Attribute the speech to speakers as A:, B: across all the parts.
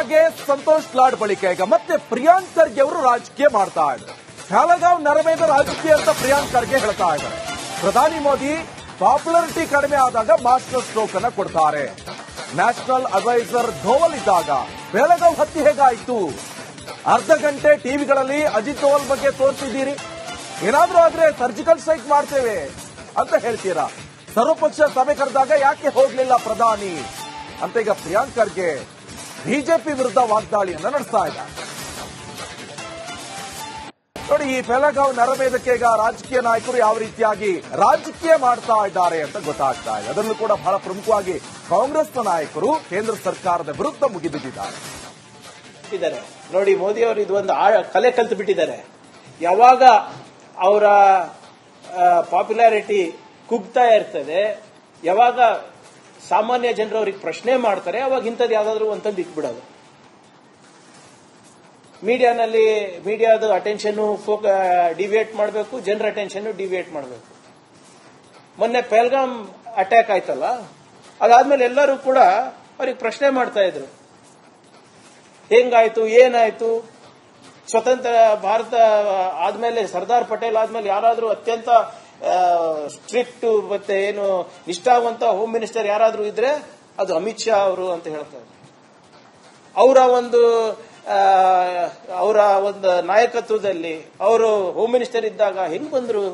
A: ಹಾಗೆ ಸಂತೋಷ್ ಲಾಡ್ ಬಳಿಕ ಈಗ ಮತ್ತೆ ಪ್ರಿಯಾಂಕ್ ಖರ್ಗೆ ಅವರು ರಾಜಕೀಯ ಮಾಡ್ತಾ ಇದ್ದಾರೆ. ಬೆಳಗಾವ್ ನರಮೇದ ರಾಜಕೀಯ ಅಂತ ಪ್ರಿಯಾಂಕ್ ಖರ್ಗೆ ಹೇಳ್ತಾ ಇದ್ದಾರೆ. ಪ್ರಧಾನಿ ಮೋದಿ ಪಾಪ್ಯುಲಾರಿಟಿ ಕಡಿಮೆ ಆದಾಗ ಮಾಸ್ಟರ್ ಸ್ಟ್ರೋಕ್ ಅನ್ನ ಕೊಡ್ತಾರೆ. ನ್ಯಾಷನಲ್ ಅಡ್ವೈಸರ್ ಧೋವಲ್ ಇದ್ದಾಗ ಬೆಳಗಾವ್ ಹತ್ತಿ ಹೇಗಾಯ್ತು? ಅರ್ಧ ಗಂಟೆ ಟಿವಿಗಳಲ್ಲಿ ಅಜಿತ್ ಧೋವಲ್ ಬಗ್ಗೆ ತೋರಿಸಿದ್ದೀರಿ. ಏನಾದ್ರೂ ಆದ್ರೆ ಸರ್ಜಿಕಲ್ ಸ್ಟ್ರೈಕ್ ಮಾಡ್ತೇವೆ ಅಂತ ಹೇಳ್ತೀರಾ? ಸರ್ವಪಕ್ಷ ಸಭೆ ಕರೆದಾಗ ಯಾಕೆ ಹೋಗ್ಲಿಲ್ಲ ಪ್ರಧಾನಿ? ಅಂತ ಈಗ ಪ್ರಿಯಾಂಕ್ ಖರ್ಗೆ ಬಿಜೆಪಿ ವಿರುದ್ಧ ವಾಗ್ದಾಳಿಯನ್ನ ನಡೆಸ್ತಾ ಇದ್ದಾರೆ. ನೋಡಿ, ಈ ಬೆಳಗಾವ್ ನರಮೇಧಕ್ಕೆ ಈಗ ರಾಜಕೀಯ ನಾಯಕರು ಯಾವ ರೀತಿಯಾಗಿ ರಾಜಕೀಯ ಮಾಡ್ತಾ ಇದ್ದಾರೆ ಅಂತ ಗೊತ್ತಾಗ್ತಾ ಇದೆ. ಅದರಲ್ಲೂ ಕೂಡ ಬಹಳ ಪ್ರಮುಖವಾಗಿ ಕಾಂಗ್ರೆಸ್ನ ನಾಯಕರು ಕೇಂದ್ರ ಸರ್ಕಾರದ ವಿರುದ್ಧ ಮುಗಿಬಿದ್ದಿದ್ದಾರೆ.
B: ನೋಡಿ, ಮೋದಿ ಅವರು ಇದು ಒಂದು ಕಲೆ ಕಲ್ತು ಬಿಟ್ಟಿದ್ದಾರೆ. ಯಾವಾಗ ಅವರ ಪಾಪ್ಯುಲಾರಿಟಿ ಕುಗ್ತಾ ಇರ್ತದೆ, ಯಾವಾಗ ಸಾಮಾನ್ಯ ಜನರು ಅವ್ರಿಗೆ ಪ್ರಶ್ನೆ ಮಾಡ್ತಾರೆ, ಅವಾಗ ಇಂಥದ್ದು ಯಾವ್ದಾದ್ರು ಒಂತಂದು ಇಟ್ಬಿಡೋದು. ಮೀಡಿಯಾನಲ್ಲಿ, ಮೀಡಿಯಾದ ಅಟೆನ್ಷನ್ ಫೋಕ ಡಿವಿಯೇಟ್ ಮಾಡಬೇಕು, ಜನರ ಅಟೆನ್ಷನ್ ಡಿವಿಯೇಟ್ ಮಾಡಬೇಕು. ಮೊನ್ನೆ ಪೆಲ್ಗಾಮ್ ಅಟ್ಯಾಕ್ ಆಯ್ತಲ್ಲ, ಅದಾದ್ಮೇಲೆ ಎಲ್ಲರೂ ಕೂಡ ಅವ್ರಿಗೆ ಪ್ರಶ್ನೆ ಮಾಡ್ತಾ ಇದ್ರು. ಹೆಂಗಾಯ್ತು, ಏನಾಯ್ತು? ಸ್ವತಂತ್ರ, ಭಾರತ ಆದ್ಮೇಲೆ ಸರ್ದಾರ್ ಪಟೇಲ್ ಆದ್ಮೇಲೆ ಯಾರಾದರೂ ಅತ್ಯಂತ ಸ್ಟ್ರಿಕ್ಟ್ ಮತ್ತೆ ಏನು ನಿಷ್ಠಾವಂತ ಹೋಮ್ ಮಿನಿಸ್ಟರ್ ಯಾರಾದ್ರೂ ಇದ್ರೆ ಅದು ಅಮಿತ್ ಶಾ ಅವರು ಅಂತ ಹೇಳ್ತಾರೆ. ಅವರ ಒಂದು ಅವರ ಒಂದು ನಾಯಕತ್ವದಲ್ಲಿ ಅವರು ಹೋಮ್ ಮಿನಿಸ್ಟರ್ ಇದ್ದಾಗ ಹೆಂಗ್ ಬಂದ್ರು?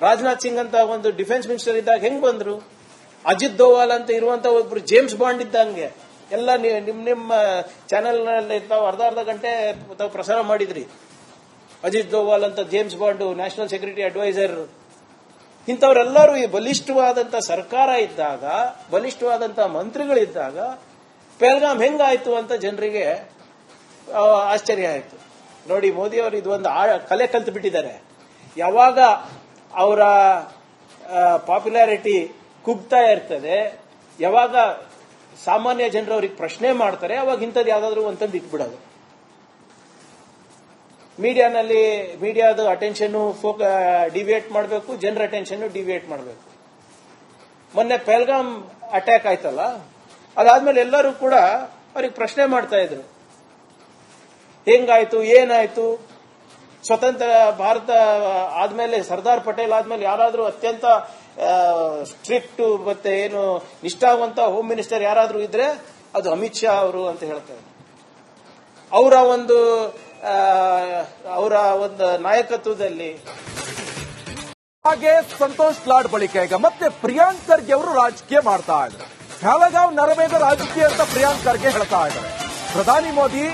B: ರಾಜನಾಥ್ ಸಿಂಗ್ ಅಂತ ಒಂದು ಡಿಫೆನ್ಸ್ ಮಿನಿಸ್ಟರ್ ಇದ್ದಾಗ ಹೆಂಗ್ ಬಂದ್ರು? ಅಜಿತ್ ದೋವಾಲ್ ಅಂತ ಇರುವಂತ ಒಬ್ರು ಜೇಮ್ಸ್ ಬಾಂಡ್ ಇದ್ದಂಗೆ. ಎಲ್ಲ ನಿಮ್ ನಿಮ್ಮ ಚಾನೆಲ್ನಲ್ಲಿ ತಾವು ಅರ್ಧ ಅರ್ಧ ಗಂಟೆ ತಾವು ಪ್ರಸಾರ ಮಾಡಿದ್ರಿ. ಅಜಿತ್ ದೋವಾಲ್ ಅಂತ James Bond, national security adviser. ಇಂಥವರೆಲ್ಲರೂ ಈ ಬಲಿಷ್ಠವಾದಂತ ಸರ್ಕಾರ ಇದ್ದಾಗ ಬಲಿಷ್ಠವಾದಂತ ಮಂತ್ರಿಗಳಿದ್ದಾಗ ಪೆಲ್ಗಾಮ್ ಹೆಂಗಾಯ್ತು ಅಂತ ಜನರಿಗೆ ಆಶ್ಚರ್ಯ ಆಯಿತು. ನೋಡಿ, ಮೋದಿ ಅವರು ಇದು ಒಂದು ಆ- ಕಲೆ ಕಲ್ತು ಬಿಟ್ಟಿದ್ದಾರೆ. ಯಾವಾಗ ಅವರ ಪಾಪ್ಯುಲಾರಿಟಿ ಕುಗ್ತಾ ಇರ್ತದೆ, ಯಾವಾಗ ಸಾಮಾನ್ಯ ಜನರು ಅವ್ರಿಗೆ ಪ್ರಶ್ನೆ ಮಾಡ್ತಾರೆ, ಅವಾಗ ಇಂಥದ್ದು ಯಾವ್ದಾದ್ರು ಅಂತಂದು ಇಟ್ಬಿಡೋದು. ಮೀಡಿಯಾನಲ್ಲಿ ಮೀಡಿಯಾದ ಅಟೆನ್ಷನ್ ಫೋಕ ಡಿವಿಯೇಟ್ ಮಾಡಬೇಕು, ಜನರ ಅಟೆನ್ಷನ್ ಡಿವಿಯೇಟ್ ಮಾಡಬೇಕು. ಮೊನ್ನೆ ಪೆಲ್ಗಾಮ್ ಅಟ್ಯಾಕ್ ಆಯ್ತಲ್ಲ, ಅದಾದ್ಮೇಲೆ ಎಲ್ಲರೂ ಕೂಡ ಅವ್ರಿಗೆ ಪ್ರಶ್ನೆ ಮಾಡ್ತಾ ಇದ್ರು. ಹೆಂಗಾಯ್ತು, ಏನಾಯ್ತು? ಸ್ವತಂತ್ರ ಭಾರತ ಆದ್ಮೇಲೆ, ಸರ್ದಾರ್ ಪಟೇಲ್ ಆದ್ಮೇಲೆ ಯಾರಾದ್ರೂ ಅತ್ಯಂತ ಸ್ಟ್ರಿಕ್ಟ್ ಮತ್ತೆ ಏನು ನಿಷ್ಠಾವಂತ ಹೋಮ್ ಮಿನಿಸ್ಟರ್ ಯಾರಾದ್ರೂ ಇದ್ರೆ, ಅದು ಅಮಿತ್ ಶಾ ಅವರು ಅಂತ ಹೇಳ್ತಾರೆ. ಅವರ ಒಂದು ಅವರ ಒಂದು ನಾಯಕತ್ವದಲ್ಲಿ.
A: ಹಾಗೆ ಸಂತೋಷ್ ಲಾಡ್ ಬಳಿಕ ಈಗ ಮತ್ತೆ ಪ್ರಿಯಾಂಕ್ ಖರ್ಗೆ ಅವರು ರಾಜಕೀಯ ಮಾಡ್ತಾ ಇದ್ದಾರೆ. ಬೆಳಗಾವ್ ನರಮೇಧ ರಾಜಕೀಯ ಅಂತ ಪ್ರಿಯಾಂಕ್ ಖರ್ಗೆ ಹೇಳ್ತಾ ಇದ್ದಾರೆ. ಪ್ರಧಾನಿ ಮೋದಿ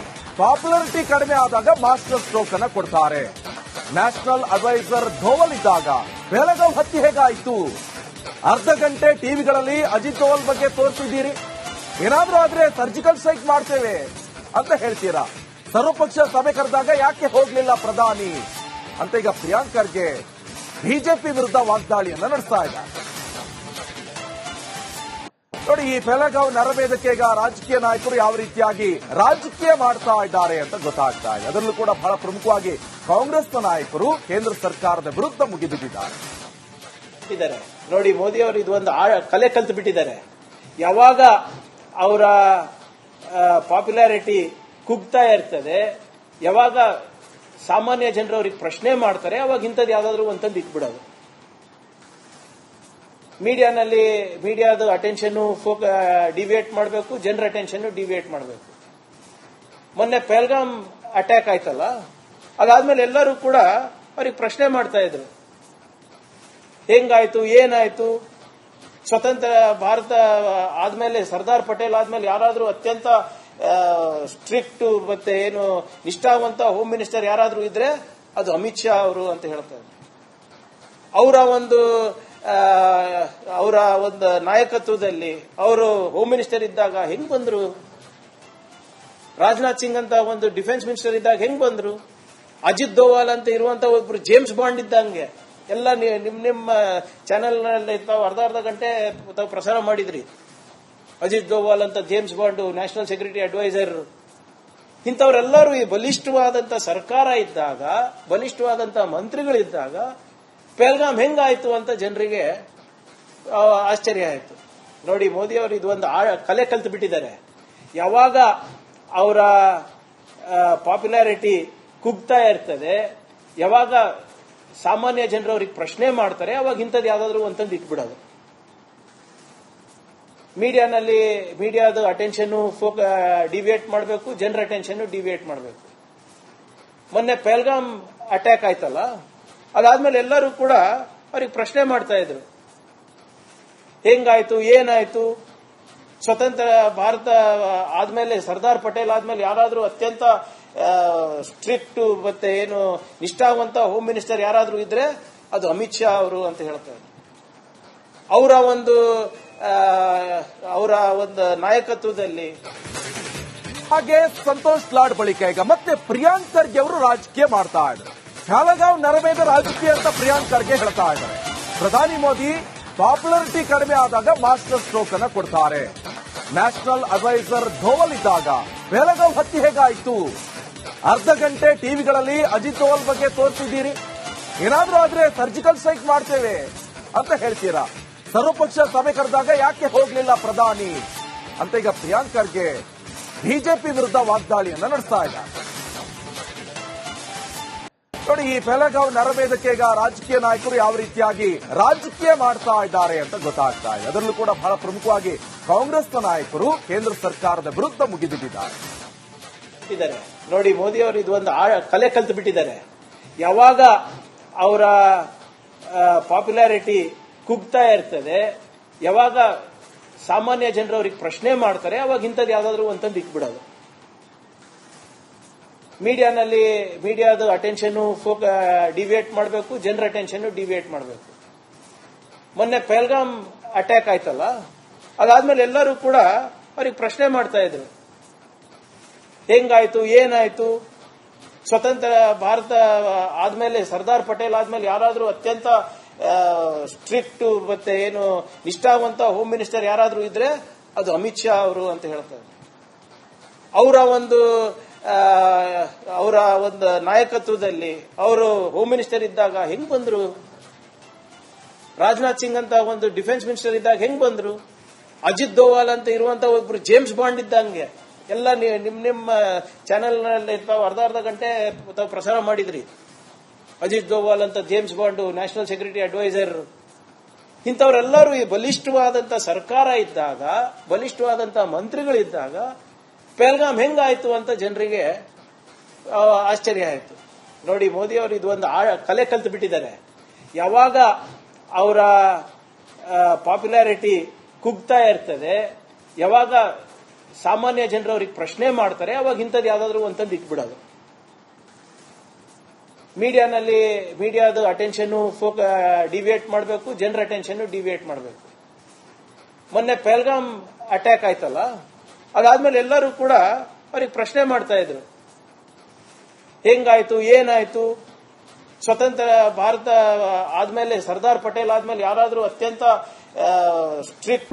A: ಪಾಪ್ಯುಲಾರಿಟಿ ಕಡಿಮೆ ಆದಾಗ ಮಾಸ್ಟರ್ ಸ್ಟ್ರೋಕ್ ಅನ್ನ ಕೊಡ್ತಾರೆ. ನ್ಯಾಷನಲ್ ಅಡ್ವೈಸರ್ ಧೋವಲ್ ಇದ್ದಾಗ ಬೆಳಗಾವ್ ಹತ್ತಿ ಹೇಗಾಯ್ತು? ಅರ್ಧ ಗಂಟೆ ಟಿವಿಗಳಲ್ಲಿ ಅಜಿತ್ ಧೋವಲ್ ಬಗ್ಗೆ ತೋರಿಸಿದ್ದೀರಿ. ಏನಾದ್ರೂ ಆದ್ರೆ ಸರ್ಜಿಕಲ್ ಸ್ಟ್ರೈಕ್ ಮಾಡ್ತೇವೆ ಅಂತ ಹೇಳ್ತೀರಾ? ಸರ್ವಪಕ್ಷ ಸಭೆ ಕರೆದಾಗ ಯಾಕೆ ಹೋಗ್ಲಿಲ್ಲ ಪ್ರಧಾನಿ? ಅಂತ ಈಗ ಪ್ರಿಯಾಂಕ್ ಖರ್ಗೆ ಬಿಜೆಪಿ ವಿರುದ್ಧ ವಾಗ್ದಾಳಿಯನ್ನ ನಡೆಸ್ತಾ ಇದ್ದಾರೆ. ನೋಡಿ, ಈ ಬೆಳಗಾವ್ ನರಮೇಧಕ್ಕೆ ಈಗ ರಾಜಕೀಯ ನಾಯಕರು ಯಾವ ರೀತಿಯಾಗಿ ರಾಜಕೀಯ ಮಾಡ್ತಾ ಇದ್ದಾರೆ ಅಂತ ಗೊತ್ತಾಗ್ತಾ ಇದೆ. ಅದರಲ್ಲೂ ಕೂಡ ಬಹಳ ಪ್ರಮುಖವಾಗಿ ಕಾಂಗ್ರೆಸ್ನ ನಾಯಕರು ಕೇಂದ್ರ ಸರ್ಕಾರದ ವಿರುದ್ಧ ಮುಗಿಬಿದ್ದಿದ್ದಾರೆ
B: ಇದ್ದಾರೆ ನೋಡಿ, ಮೋದಿ ಅವರು ಇದು ಒಂದು ಕಲೆ ಕಲ್ತು ಬಿಟ್ಟಿದ್ದಾರೆ ಯಾವಾಗ ಅವರ ಪಾಪ್ಯುಲಾರಿಟಿ ಕುಗ್ತಾ ಇರ್ತದೆ. ಯಾವಾಗ ಸಾಮಾನ್ಯ ಜನರು ಅವ್ರಿಗೆ ಪ್ರಶ್ನೆ ಮಾಡ್ತಾರೆ, ಅವಾಗ ಇಂಥದ್ದು ಯಾವ್ದಾದ್ರು ಒಂತಂದು ಇಟ್ಬಿಡೋದು. ಮೀಡಿಯಾನಲ್ಲಿ ಮೀಡಿಯಾದ ಅಟೆನ್ಷನ್ ಫೋಕ ಡಿವಿಯೇಟ್ ಮಾಡಬೇಕು, ಜನರ ಅಟೆನ್ಷನ್ ಡಿವಿಯೇಟ್ ಮಾಡಬೇಕು. ಮೊನ್ನೆ ಪೆಲ್ಗಾಮ್ ಅಟ್ಯಾಕ್ ಆಯ್ತಲ್ಲ, ಅದಾದ್ಮೇಲೆ ಎಲ್ಲರೂ ಕೂಡ ಅವ್ರಿಗೆ ಪ್ರಶ್ನೆ ಮಾಡ್ತಾ ಇದ್ರು. ಹೆಂಗಾಯ್ತು, ಏನಾಯ್ತು? ಸ್ವತಂತ್ರ ಭಾರತ ಆದ್ಮೇಲೆ ಸರ್ದಾರ್ ಪಟೇಲ್ ಆದ್ಮೇಲೆ ಯಾರಾದರೂ ಅತ್ಯಂತ ಸ್ಟ್ರಿಕ್ಟ್ ಮತ್ತೆ ಏನು ನಿಷ್ಠಾವಂತ ಹೋಮ್ ಮಿನಿಸ್ಟರ್ ಯಾರಾದರೂ ಇದ್ರೆ ಅದು ಅಮಿತ್ ಶಾ ಅವರು ಅಂತ ಹೇಳ್ತಾರೆ. ಅವರ ಒಂದು ಅವರ ಒಂದು ನಾಯಕತ್ವದಲ್ಲಿ ಅವರು ಹೋಮ್ ಮಿನಿಸ್ಟರ್ ಇದ್ದಾಗ ಹೆಂಗ್ ಬಂದ್ರು? ರಾಜನಾಥ್ ಸಿಂಗ್ ಅಂತ ಒಂದು ಡಿಫೆನ್ಸ್ ಮಿನಿಸ್ಟರ್ ಇದ್ದಾಗ ಹೆಂಗ್ ಬಂದ್ರು? ಅಜಿತ್ ದೋವಾಲ್ ಅಂತ ಇರುವಂತ ಒಬ್ರು ಜೇಮ್ಸ್ ಬಾಂಡ್ ಇದ್ದಂಗೆ. ಎಲ್ಲ ನಿಮ್, ನಿಮ್ಮ ಚಾನೆಲ್ನಲ್ಲಿ ತಾವು ಅರ್ಧ ಅರ್ಧ ಗಂಟೆ ತಾವು ಪ್ರಸಾರ ಮಾಡಿದ್ರಿ. ಅಜಿತ್ ದೋವಾಲ್ ಅಂತ James Bond, national security adviser. ಇಂಥವರೆಲ್ಲರೂ ಈ ಬಲಿಷ್ಠವಾದಂತ ಸರ್ಕಾರ ಇದ್ದಾಗ ಬಲಿಷ್ಠವಾದಂತ ಮಂತ್ರಿಗಳಿದ್ದಾಗ ಪೆಲ್ಗಾಮ್ ಹೆಂಗಾಯ್ತು ಅಂತ ಜನರಿಗೆ ಆಶ್ಚರ್ಯ ಆಯಿತು. ನೋಡಿ, ಮೋದಿ ಅವರು ಇದು ಒಂದು ಆ- ಕಲೆ ಕಲ್ತು ಬಿಟ್ಟಿದ್ದಾರೆ. ಯಾವಾಗ ಅವರ ಪಾಪ್ಯುಲಾರಿಟಿ ಕುಗ್ತಾ ಇರ್ತದೆ, ಯಾವಾಗ ಸಾಮಾನ್ಯ ಜನರು ಅವ್ರಿಗೆ ಪ್ರಶ್ನೆ ಮಾಡ್ತಾರೆ, ಅವಾಗ ಇಂಥದ್ದು ಯಾವ್ದಾದ್ರು ಅಂತಂದು ಇಟ್ಬಿಡೋದು. ಮೀಡಿಯಾನಲ್ಲಿ ಮೀಡಿಯಾದ ಅಟೆನ್ಷನ್ ಡಿವಿಯೇಟ್ ಮಾಡಬೇಕು, ಜನರ ಅಟೆನ್ಷನ್ ಡಿವಿಯೇಟ್ ಮಾಡಬೇಕು. ಮೊನ್ನೆ ಪೆಲ್ಗಾಮ್ ಅಟ್ಯಾಕ್ ಆಯ್ತಲ್ಲ, ಅದಾದ್ಮೇಲೆ ಎಲ್ಲರೂ ಕೂಡ ಅವ್ರಿಗೆ ಪ್ರಶ್ನೆ ಮಾಡ್ತಾ ಇದ್ರು. ಹೆಂಗಾಯ್ತು, ಏನಾಯ್ತು? ಸ್ವತಂತ್ರ ಭಾರತ ಆದ್ಮೇಲೆ ಸರ್ದಾರ್ ಪಟೇಲ್ ಆದ್ಮೇಲೆ ಯಾರಾದರೂ ಅತ್ಯಂತ ಸ್ಟ್ರಿಕ್ಟ್ ಮತ್ತೆ ಏನು ನಿಷ್ಠಾವಂತ ಹೋಮ್ ಮಿನಿಸ್ಟರ್ ಯಾರಾದರೂ ಇದ್ರೆ ಅದು ಅಮಿತ್ ಶಾ ಅವರು ಅಂತ ಹೇಳ್ತಾರೆ ಅವರ ಒಂದು ಅವರ ಒಂದು ನಾಯಕತ್ವದಲ್ಲಿ.
A: ಹಾಗೆ ಸಂತೋಷ್ ಲಾಡ್ ಬಳಿಕ ಈಗ ಮತ್ತೆ ಪ್ರಿಯಾಂಕ್ ಖರ್ಗೆ ಅವರು ರಾಜಕೀಯ ಮಾಡ್ತಾ ಇದ್ದಾರೆ. ಶಾಲಗಾಂವ್ ನರಮೇಧ ರಾಜಕೀಯ ಅಂತ ಪ್ರಿಯಾಂಕ್ ಖರ್ಗೆ ಹೇಳ್ತಾ ಇದ್ದಾರೆ. ಪ್ರಧಾನಿ ಮೋದಿ ಪಾಪ್ಯುಲಾರಿಟಿ ಕಡಿಮೆ ಆದಾಗ ಮಾಸ್ಟರ್ ಸ್ಟ್ರೋಕ್ ಅನ್ನ ಕೊಡ್ತಾರೆ. ನ್ಯಾಷನಲ್ ಅಡ್ವೈಸರ್ ಧೋವಲ್ ಇದ್ದಾಗ ಬೆಳಗಾವ್ ಹತ್ತಿ ಹೇಗಾಯ್ತು? ಅರ್ಧ ಗಂಟೆ ಟಿವಿಗಳಲ್ಲಿ ಅಜಿತ್ ಧೋವಲ್ ಬಗ್ಗೆ ತೋರಿಸಿದ್ದೀರಿ. ಏನಾದ್ರೂ ಆದ್ರೆ ಸರ್ಜಿಕಲ್ ಸ್ಟ್ರೈಕ್ ಮಾಡ್ತೇವೆ ಅಂತ ಹೇಳ್ತೀರಾ? ಸರ್ವಪಕ್ಷ ಸಭೆ ಕರೆದಾಗ ಯಾಕೆ ಹೋಗ್ಲಿಲ್ಲ ಪ್ರಧಾನಿ? ಅಂತ ಈಗ ಪ್ರಿಯಾಂಕ್ ಖರ್ಗೆ ಬಿಜೆಪಿ ವಿರುದ್ಧ ವಾಗ್ದಾಳಿಯನ್ನ ನಡೆಸ್ತಾ ಇದ್ದಾರೆ ನೋಡಿ, ಈ ಬೆಳಗಾವ್ ನರವೇದಕ್ಕೆ ಈಗ ರಾಜಕೀಯ ನಾಯಕರು ಯಾವ ರೀತಿಯಾಗಿ ರಾಜಕೀಯ ಮಾಡ್ತಾ ಇದ್ದಾರೆ ಅಂತ ಗೊತ್ತಾಗ್ತಾ ಇದೆ. ಅದರಲ್ಲೂ ಕೂಡ ಬಹಳ ಪ್ರಮುಖವಾಗಿ ಕಾಂಗ್ರೆಸ್ನ ನಾಯಕರು ಕೇಂದ್ರ ಸರ್ಕಾರದ ವಿರುದ್ಧ ಮುಗಿದು
B: ಇದ್ದಾರೆ ನೋಡಿ, ಮೋದಿ ಅವರು ಇದು ಒಂದು ಕಲೆ ಕಲ್ತು ಬಿಟ್ಟಿದ್ದಾರೆ ಯಾವಾಗ ಅವರ ಪಾಪ್ಯುಲಾರಿಟಿ ಕುಗ್ತಾ ಇರ್ತದೆ. ಯಾವಾಗ ಸಾಮಾನ್ಯ ಜನರು ಅವ್ರಿಗೆ ಪ್ರಶ್ನೆ ಮಾಡ್ತಾರೆ, ಅವಾಗ ಇಂಥದ್ದು ಯಾವ್ದಾದ್ರು ಅಂತಂದು ಇಟ್ಬಿಡೋದು ಮೀಡಿಯಾನಲ್ಲಿ, ಮೀಡಿಯಾದ ಅಟೆನ್ಷನ್ ಡಿವಿಯೇಟ್ ಮಾಡಬೇಕು, ಜನರ ಅಟೆನ್ಷನ್ ಡಿವಿಯೇಟ್ ಮಾಡಬೇಕು. ಮೊನ್ನೆ ಪೆಲ್ಗಾಮ್ ಅಟ್ಯಾಕ್ ಆಯ್ತಲ್ಲ, ಅದಾದ್ಮೇಲೆ ಎಲ್ಲರೂ ಕೂಡ ಅವ್ರಿಗೆ ಪ್ರಶ್ನೆ ಮಾಡ್ತಾ ಇದ್ರು. ಹೆಂಗಾಯ್ತು, ಏನಾಯ್ತು? ಸ್ವತಂತ್ರ ಭಾರತ ಆದ್ಮೇಲೆ, ಸರ್ದಾರ್ ಪಟೇಲ್ ಆದ್ಮೇಲೆ ಯಾರಾದರೂ ಅತ್ಯಂತ ಸ್ಟ್ರಿಕ್ಟ್ ಮತ್ತೆ ಏನು ನಿಷ್ಠಾವಂತ ಹೋಮ್ ಮಿನಿಸ್ಟರ್ ಯಾರಾದರೂ ಇದ್ರೆ ಅದು ಅಮಿತ್ ಶಾ ಅವರು ಅಂತ ಹೇಳ್ತಾರೆ. ಅವರ ಒಂದು ಅವರ ಒಂದು ನಾಯಕತ್ವದಲ್ಲಿ ಅವರು ಹೋಮ್ ಮಿನಿಸ್ಟರ್ ಇದ್ದಾಗ ಹೆಂಗ್ ಬಂದ್ರು? ರಾಜನಾಥ್ ಸಿಂಗ್ ಅಂತ ಒಂದು ಡಿಫೆನ್ಸ್ ಮಿನಿಸ್ಟರ್ ಇದ್ದಾಗ ಹೆಂಗ್ ಬಂದ್ರು? ಅಜಿತ್ ದೋವಾಲ್ ಅಂತ ಇರುವಂತ ಒಬ್ರು ಜೇಮ್ಸ್ ಬಾಂಡ್ ಇದ್ದಂಗೆ ಎಲ್ಲ ನಿಮ್, ನಿಮ್ಮ ಚಾನೆಲ್ನಲ್ಲಿ ಅರ್ಧ ಅರ್ಧ ಗಂಟೆ ತಾವು ಪ್ರಸಾರ ಮಾಡಿದ್ರಿ. ಅಜಿತ್ ದೋವಾಲ್ ಅಂತ James Bond, national security adviser, ಇಂಥವರೆಲ್ಲರೂ ಈ ಬಲಿಷ್ಠವಾದಂತ ಸರ್ಕಾರ ಇದ್ದಾಗ ಬಲಿಷ್ಠವಾದಂತ ಮಂತ್ರಿಗಳಿದ್ದಾಗ ಪೆಲ್ಗಾಮ್ ಹೆಂಗಾಯ್ತು ಅಂತ ಜನರಿಗೆ ಆಶ್ಚರ್ಯ ಆಯಿತು. ನೋಡಿ, ಮೋದಿ ಅವರು ಇದು ಒಂದು ಆ- ಕಲೆ ಕಲ್ತು ಬಿಟ್ಟಿದ್ದಾರೆ. ಯಾವಾಗ ಅವರ ಪಾಪ್ಯುಲಾರಿಟಿ ಕುಗ್ತಾ ಇರ್ತದೆ, ಯಾವಾಗ ಸಾಮಾನ್ಯ ಜನರು ಅವ್ರಿಗೆ ಪ್ರಶ್ನೆ ಮಾಡ್ತಾರೆ, ಅವಾಗ ಇಂಥದ್ದು ಯಾವ್ದಾದ್ರು ಅಂತಂದು ಇಟ್ಬಿಡೋದು ಮೀಡಿಯಾನಲ್ಲಿ ಮೀಡಿಯಾದ ಅಟೆನ್ಷನ್ ಡಿವಿಯೇಟ್ ಮಾಡಬೇಕು, ಜನರ ಅಟೆನ್ಷನ್ ಡಿವಿಯೇಟ್ ಮಾಡಬೇಕು. ಮೊನ್ನೆ ಪೆಲ್ಗಾಮ್ ಅಟ್ಯಾಕ್ ಆಯ್ತಲ್ಲ, ಅದಾದ್ಮೇಲೆ ಎಲ್ಲರೂ ಕೂಡ ಅವ್ರಿಗೆ ಪ್ರಶ್ನೆ ಮಾಡ್ತಾ ಇದ್ರು. ಹೆಂಗಾಯ್ತು, ಏನಾಯ್ತು? ಸ್ವತಂತ್ರ ಭಾರತ ಆದ್ಮೇಲೆ ಸರ್ದಾರ್ ಪಟೇಲ್ ಆದ್ಮೇಲೆ ಯಾರಾದರೂ ಅತ್ಯಂತ ಸ್ಟ್ರಿಕ್ಟ್